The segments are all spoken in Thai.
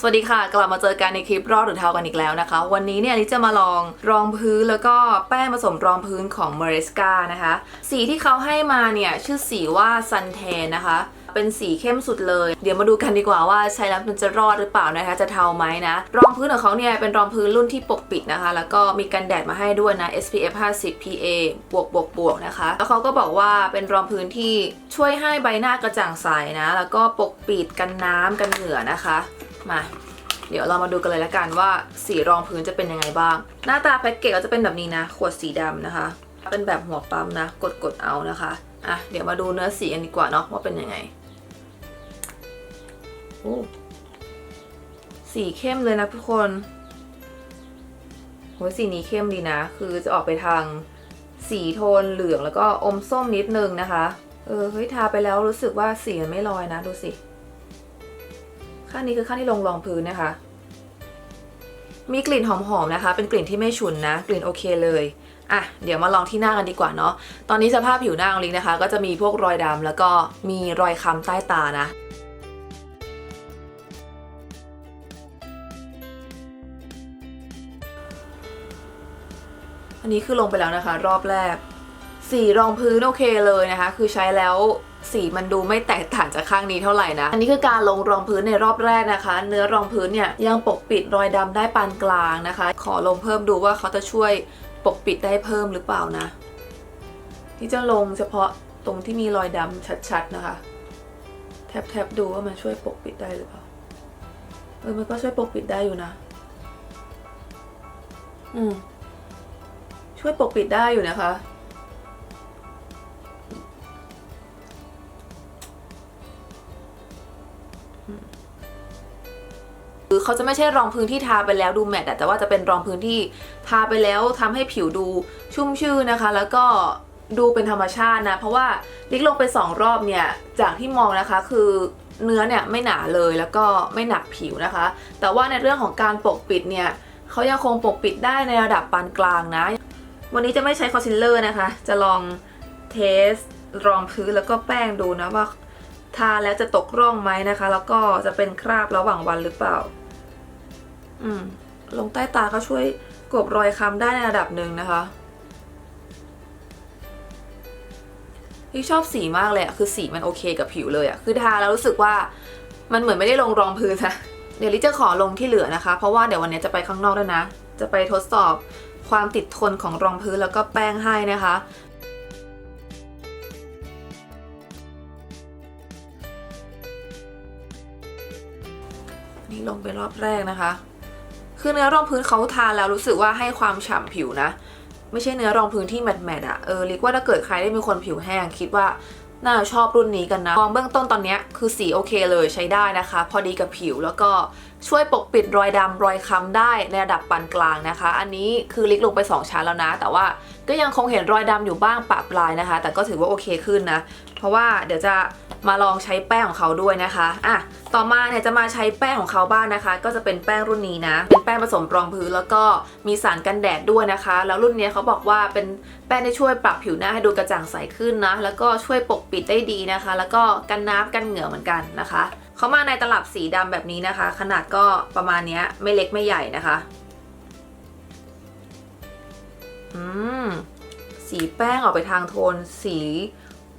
สวัสดีค่ะ กลับมาเจอกันในคลิปรอดหรือเทากันอีกแล้วนะคะ วันนี้เนี่ยลิจะมาลองรองพื้นแล้วก็แป้งผสมรองพื้นของ m a r i s c a นะคะ สีที่เขาให้มาเนี่ย ชื่อสีว่า Suntan นะคะ เป็นสีเข้มสุดเลย เดี๋ยวมาดูกันดีกว่าว่าใช้แล้วมันจะรอดหรือเปล่านะคะ จะเทาไหมนะ รองพื้นของเขาเนี่ยเป็นรองพื้นรุ่นที่ปกปิดนะคะ แล้วก็มีกันแดดมาให้ด้วยนะ SPF 50 PA บวกบวกบวกนะคะ แล้วเขาก็บอกว่าเป็นรองพื้นที่ช่วยให้ใบหน้ากระจ่างใสนะ แล้วก็ปกปิดกันน้ำกันเหงื่อนะคะ มา เดี๋ยวเรามาดูกันเลยละกันว่าสีรองพื้นจะเป็นยังไงบ้าง หน้าตาแพ็กเกจก็จะเป็นแบบนี้นะ ขวดสีดำนะคะ เป็นแบบหัวปั๊มนะ กดกดเอานะคะอะเดี๋ยวมาดูเนื้อสีกันดีกว่าเนาะว่าเป็นยังไงโอ้สีเข้มเลยนะทุกคนโหสีนี้เข้มดีนะ คือจะออกไปทางสีโทนเหลืองแล้วก็อมส้มนิดนึงนะคะ เออเฮ้ยทาไปแล้วรู้สึกว่าสีมันไม่ลอยนะ ดูสิ ข้างนี้คือข้างที่ลงรองพื้นนะคะ มีกลิ่นหอมๆนะคะ เป็นกลิ่นที่ไม่ฉุนนะ กลิ่นโอเคเลยอะเดี๋ยวมาลองที่หน้ากันดีกว่าเนาะตอนนี้สภาพผิวหน้าของลิงนะคะ ก็จะมีพวกรอยดำแล้วก็มีรอยค้ำใต้ตานะอันนี้คือลงไปแล้วนะคะ รอบแรกสีรองพื้นโอเคเลยนะคะ คือใช้แล้ว สีมันดูไม่แตกต่างจากข้างนี้เท่าไหร่นะ อันนี้คือการลงรองพื้นในรอบแรกนะคะ เนื้อรองพื้นเนี่ยยังปกปิดรอยดำได้ปานกลางนะคะ ขอลงเพิ่มดูว่าเขาจะช่วยปกปิดได้เพิ่มหรือเปล่านะ ที่จะลงเฉพาะตรงที่มีรอยดำชัดๆนะคะ แทบๆดูว่ามันช่วยปกปิดได้หรือเปล่าเออมันก็ช่วยปกปิดได้อยู่นะ อืมช่วยปกปิดได้อยู่นะคะ เขาจะไม่ใช่รองพื้นที่ทาไปแล้วดูแมตต์แต่ว่าจะเป็นรองพื้นที่ทาไปแล้วทำให้ผิวดูชุ่มชื่นนะคะ แล้วก็ดูเป็นธรรมชาตินะ เพราะว่าลิกลงไปสองรอบเนี่ย จากที่มองนะคะคือเนื้อเนี่ยไม่หนาเลยแล้วก็ไม่หนักผิวนะคะ แต่ว่าในเรื่องของการปกปิดเนี่ยเขายังคงปกปิดได้ในระดับปานกลางนะ วันนี้จะไม่ใช้คอนซีลเลอร์นะคะ จะลองเทสรองพื้นแล้วก็แป้งดูนะว่าทาแล้วจะตกร่องไหมนะคะ แล้วก็จะเป็นคราบระหว่างวันหรือเปล่า อืมลงใต้ตาก็ช่วยกบรอยค้ำได้ในระดับหนึ่งนะคะที่ชอบสีมากเลยอะคือสีมันโอเคกับผิวเลยอะคือทาแล้วรู้สึกว่ามันเหมือนไม่ได้ลงรองพื้นนะเดี๋ยวลิจะขอลงที่เหลือนะคะ เพราะว่าเดี๋ยววันนี้จะไปข้างนอกด้วยนะ จะไปทดสอบความติดทนของรองพื้นแล้วก็แป้งให้นะคะนี่ลงไปรอบแรกนะคะ คือเนื้อรองพื้นเขาทาแล้วรู้สึกว่าให้ความฉ่ำผิวนะ ไม่ใช่เนื้อรองพื้นที่แมตแมตอะเออเรียกว่าถ้าเกิดใครได้มีคนผิวแห้งคิดว่าน่าชอบรุ่นนี้กันนะมองเบื้องต้นตอนนี้คือสีโอเคเลยใช้ได้นะคะ พอดีกับผิวแล้วก็ช่วยปกปิดรอยดำรอยค้ำได้ในระดับปานกลางนะคะ อันนี้คือลิกลงไป 2 ชั้นแล้วนะ แต่ว่าก็ยังคงเห็นรอยดำอยู่บ้างปะปลายนะคะ แต่ก็ถือว่าโอเคขึ้นนะ เพราะว่าเดี๋ยวจะมาลองใช้แป้งของเขาด้วยนะคะอะต่อมาเนี่ยจะมาใช้แป้งของเขาบ้างนะคะ ก็จะเป็นแป้งรุ่นนี้นะ เป็นแป้งผสมรองพื้นแล้วก็มีสารกันแดดด้วยนะคะ แล้วรุ่นเนี้ยเขาบอกว่าเป็นแป้งที่ช่วยปรับผิวหน้าให้ดูกระจ่างใสขึ้นนะ แล้วก็ช่วยปกปิดได้ดีนะคะ แล้วก็กันน้ำกันเหงื่อเหมือนกันนะคะ เขามาในตลับสีดำแบบนี้นะคะ ขนาดก็ประมาณเนี้ยไม่เล็กไม่ใหญ่นะคะ อืม สีแป้งออกไปทางโทนสี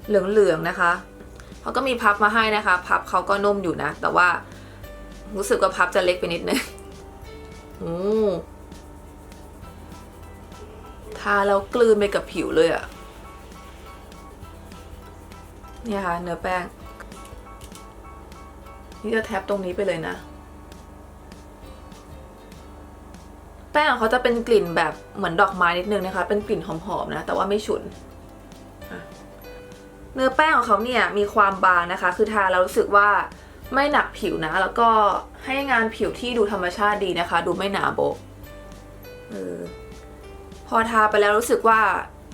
เหลือง ๆ นะคะเขาก็มีพับมาให้นะคะ พับเขาก็นุ่มอยู่นะ แต่ว่ารู้สึกว่าพับจะเล็กไปนิดนึงโอ้ทาแล้วกลืนไปกับผิวเลยอะเนี่ยค่ะเนื้อแป้ง นี่จะแท็บตรงนี้ไปเลยนะ แป้งของเขาจะเป็นกลิ่นแบบเหมือนดอกไม้นิดนึงนะคะ เป็นกลิ่นหอมๆนะ แต่ว่าไม่ฉุน เนื้อแป้งของเขาเนี่ยมีความบางนะคะ คือทาแล้วรู้สึกว่าไม่หนักผิวนะ แล้วก็ให้งานผิวที่ดูธรรมชาติดีนะคะ ดูไม่หนาโบะเออพอทาไปแล้วรู้สึกว่า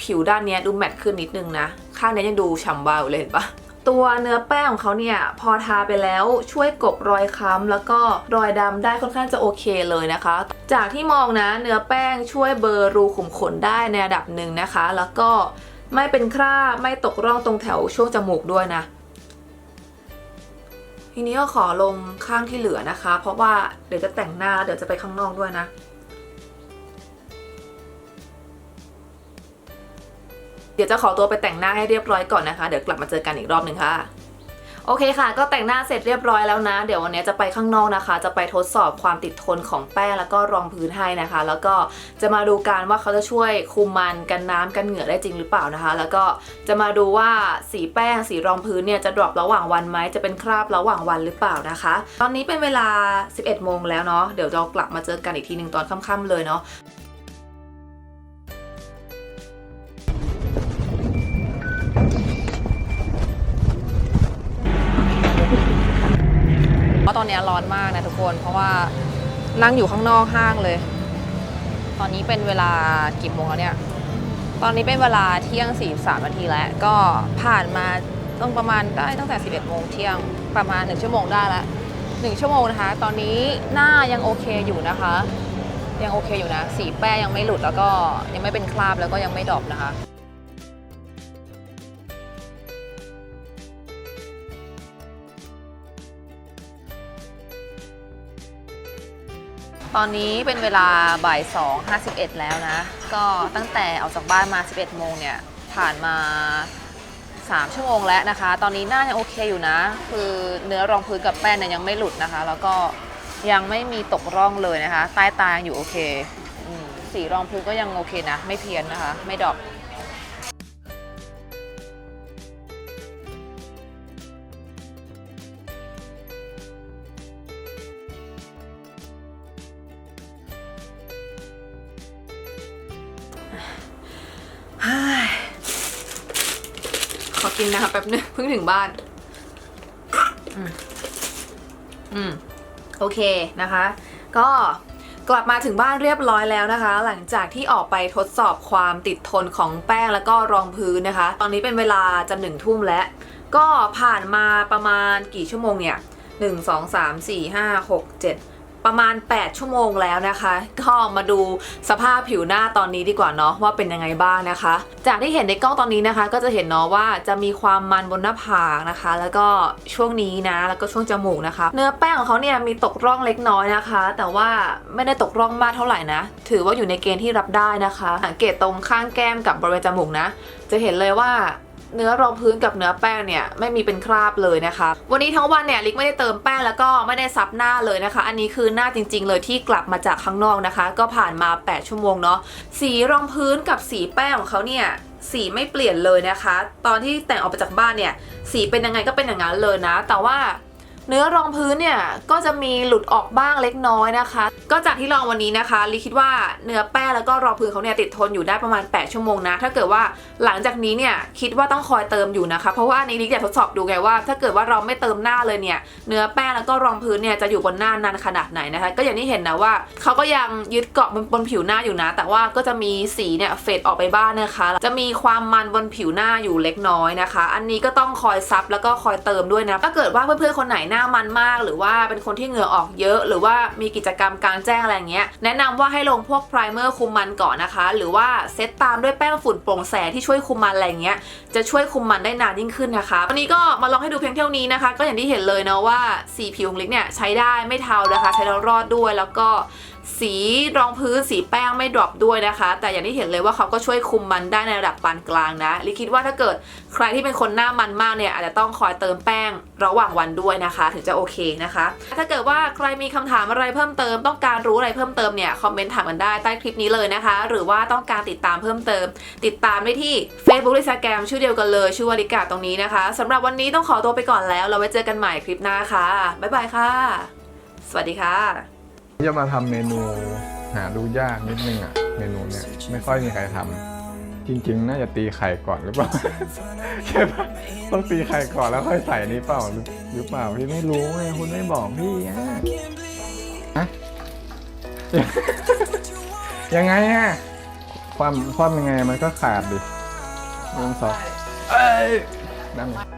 ผิวด้านนี้ดูแมตต์ขึ้นนิดนึงนะ ข้างนี้ยังดูฉ่ำวาวอเลยเห็นปะ ตัวเนื้อแป้งของเขาเนี่ยพอทาไปแล้วช่วยกบรอยค้ำแล้วก็รอยดำได้ค่อนข้างจะโอเคเลยนะคะ จากที่มองนะเนื้อแป้งช่วยเบลอรูขุมขนได้ในระดับหนึ่งนะคะ แล้วก็ไม่เป็นคราบไม่ตกร่องตรงแถวช่วงจมูกด้วยนะ ทีนี้ก็ขอลงข้างที่เหลือนะคะ เพราะว่าเดี๋ยวจะแต่งหน้าเดี๋ยวจะไปข้างนอกด้วยนะ เดี๋ยวจะขอตัวไปแต่งหน้าให้เรียบร้อยก่อนนะคะ เดี๋ยวกลับมาเจอกันอีกรอบหนึ่งค่ะ โอเคค่ะ ก็แต่งหน้าเสร็จเรียบร้อยแล้วนะ เดี๋ยววันนี้จะไปข้างนอกนะคะ จะไปทดสอบความติดทนของแป้งแล้วก็รองพื้นให้นะคะ แล้วก็จะมาดูการว่าเขาจะช่วยคุมมันกันน้ำกันเหงื่อได้จริงหรือเปล่านะคะ แล้วก็จะมาดูว่าสีแป้งสีรองพื้นเนี่ยจะดรอประหว่างวันไหมจะเป็นคราบระหว่างวันหรือเปล่านะคะ ตอนนี้เป็นเวลา 11โมงแล้วเนาะ เดี๋ยวเรากลับมาเจอกันอีกทีหนึ่งตอนค่ำๆเลยเนาะ ตอนนี้ร้อนมากนะทุกคน เพราะว่านั่งอยู่ข้างนอกห้างเลย ตอนนี้เป็นเวลากี่โมงแล้วเนี่ย ตอนนี้เป็นเวลาเที่ยง 43นาทีแล้ว ก็ผ่านมาต้องประมาณได้ตั้งแต่ 11โมงเที่ยงประมาณ 1 ชั่วโมงได้ล้ว1ชั่วโมงนะคะ ตอนนี้หน้ายังโอเคอยู่นะคะ ยังโอเคอยู่นะ สีแป้ยังไม่หลุดแล้วก็ยังไม่เป็นคราบแล้วก็ยังไม่ดรอปนะคะ ตอนนี้เป็นเวลาบ่าย2 51 แล้วนะ ก็ตั้งแต่ออกจากบ้านมา 11 โมงเนี่ย ผ่านมา 3 ชั่วโมงแล้วนะคะ ตอนนี้หน้ายังโอเคอยู่นะ คือเนื้อรองพื้นกับแป้งเนี่ยยังไม่หลุดนะคะ แล้วก็ยังไม่มีตกร่องเลยนะคะ ใต้ตายังอยู่โอเคอสีรองพื้นก็ยังโอเคนะ ไม่เพี้ยนนะคะ ไม่ดรอป กินน้ำแป๊บนึงเพิ่งถึงบ้านอืมอืม โอเคนะคะ ก็กลับมาถึงบ้านเรียบร้อยแล้วนะคะ หลังจากที่ออกไปทดสอบความติดทนของแป้งแล้วก็รองพื้นนะคะ ตอนนี้เป็นเวลาจะหนึ่งทุ่มแล้ว ก็ผ่านมาประมาณกี่ชั่วโมงเนี่ย1 2 3 4 5 6 7 ประมาณ 8 ชั่วโมงแล้วนะคะ ก็มาดูสภาพผิวหน้าตอนนี้ดีกว่าเนาะว่าเป็นยังไงบ้างนะคะ จากที่เห็นในกล้องตอนนี้นะคะ ก็จะเห็นเนาะว่าจะมีความมันบนหน้าผากนะคะ แล้วก็ช่วงนี้นะ แล้วก็ช่วงจมูกนะคะ เนื้อแป้งของเขาเนี่ยมีตกร่องเล็กน้อยนะคะ แต่ว่าไม่ได้ตกร่องมากเท่าไหร่นะ ถือว่าอยู่ในเกณฑ์ที่รับได้นะคะ สังเกตตรงข้างแก้มกับบริเวณจมูกนะ จะเห็นเลยว่า เนื้อรองพื้นกับเนื้อแป้งเนี่ยไม่มีเป็นคราบเลยนะคะ วันนี้ทั้งวันเนี่ยลิกไม่ได้เติมแป้งแล้วก็ไม่ได้ซับหน้าเลยนะคะ อันนี้คือหน้าจริง ๆ เลยที่กลับมาจากข้างนอกนะคะ ก็ผ่านมา 8 ชั่วโมงเนาะสีรองพื้นกับสีแป้งของเขาเนี่ยสีไม่เปลี่ยนเลยนะคะ ตอนที่แต่งออกไปจากบ้านเนี่ยสีเป็นยังไงก็เป็นอย่างนั้นเลยนะ แต่ว่า เนื้อรองพื้นเนี่ยก็จะมีหลุดออกบ้างเล็กน้อยนะคะ ก็จากที่ลองวันนี้นะคะลิคิดว่าเนื้อแป้งแล้วก็รองพื้นเขาเนี่ยติดทนอยู่ได้ประมาณ 8 ชั่วโมงนะ ถ้าเกิดว่าหลังจากนี้เนี่ยคิดว่าต้องคอยเติมอยู่นะคะ เพราะว่านี้ลิกอยากทดสอบดูไงว่า ถ้าเกิดว่าเราไม่เติมหน้าเลยเนี่ยเนื้อแป้งแล้วก็รองพื้นเนี่ยจะอยู่บนหน้านานขนาดไหนนะคะ ก็อย่างที่เห็นนะว่าเขาก็ยังยึดเกาะบนบนผิวหน้าอยู่นะ แต่ว่าก็จะมีสีเนี่ยเฟดออกไปบ้างนะคะ จะมีความมันบนผิวหน้าอยู่เล็กน้อยนะคะ อันนี้ก็ต้องคอยซับแล้วก็คอยเติมด้วยนะถ้าเกิดว่าเพื่อนๆคนไหนน้ามันมาก หรือว่าเป็นคนที่เหงื่อออกเยอะ หรือว่ามีกิจกรรมกลางแจ้งอะไรเงี้ยแนะนำว่าให้ลงพวกไพรเมอร์คุมมันก่อนนะคะ หรือว่าเซตตามด้วยแป้งฝุ่นโปร่งแสงที่ช่วยคุมมันอะไรเงี้ยจะช่วยคุมมันได้นานยิ่งขึ้นนะคะวันนี้ก็มาลองให้ดูเพียงเท่านี้นะคะ ก็อย่างที่เห็นเลยนะว่าสีผิวของลิกเนี่ยใช้ได้ไม่เทานะคะ ใช้แล้วรอดด้วยแล้วก็สีรองพื้นสีแป้งไม่ดรอปด้วยนะคะ แต่อย่างที่เห็นเลยว่าเขาก็ช่วยคุมมันได้ในระดับปานกลางนะลิคิดว่าถ้าเกิดใครที่เป็นคนหน้ามันมากเนี่ยอาจจะต้องคอยเติมแป้งระหว่างวันด้วยนะคะ ถึงจะโอเคนะคะ ถ้าเกิดว่าใครมีคำถามอะไรเพิ่มเติม ต้องการรู้อะไรเพิ่มเติมเนี่ยคอมเมนต์ถามกันได้ใต้คลิปนี้เลยนะคะ หรือว่าต้องการติดตามเพิ่มเติม ติดตามได้ที่ Facebook และ Instagram ชื่อเดียวกันเลยชื่อวาริกาตรงนี้นะคะสำหรับวันนี้ต้องขอตัวไปก่อนแล้ว เราไว้เจอกันใหม่คลิปหน้าค่ะบ๊ายบายค่ะ สวัสดีค่ะจะมาทำเมนูหาดูยากนิดนึงอะเมนูเนี่ยไม่ค่อยมีใครทำ จริง ๆ น่าจะตีไข่ก่อนหรือเปล่าใช่ปะต้องตีไข่ก่อนแล้วค่อยใส่นี้เปล่าหรือหรือเปล่าพี่ไม่รู้ไงคุณไม่บอกพี่อะฮะยังไงอะความความยังไงมันก็ขาดดิหนึ่งสองเอ้ยนั่นแหละ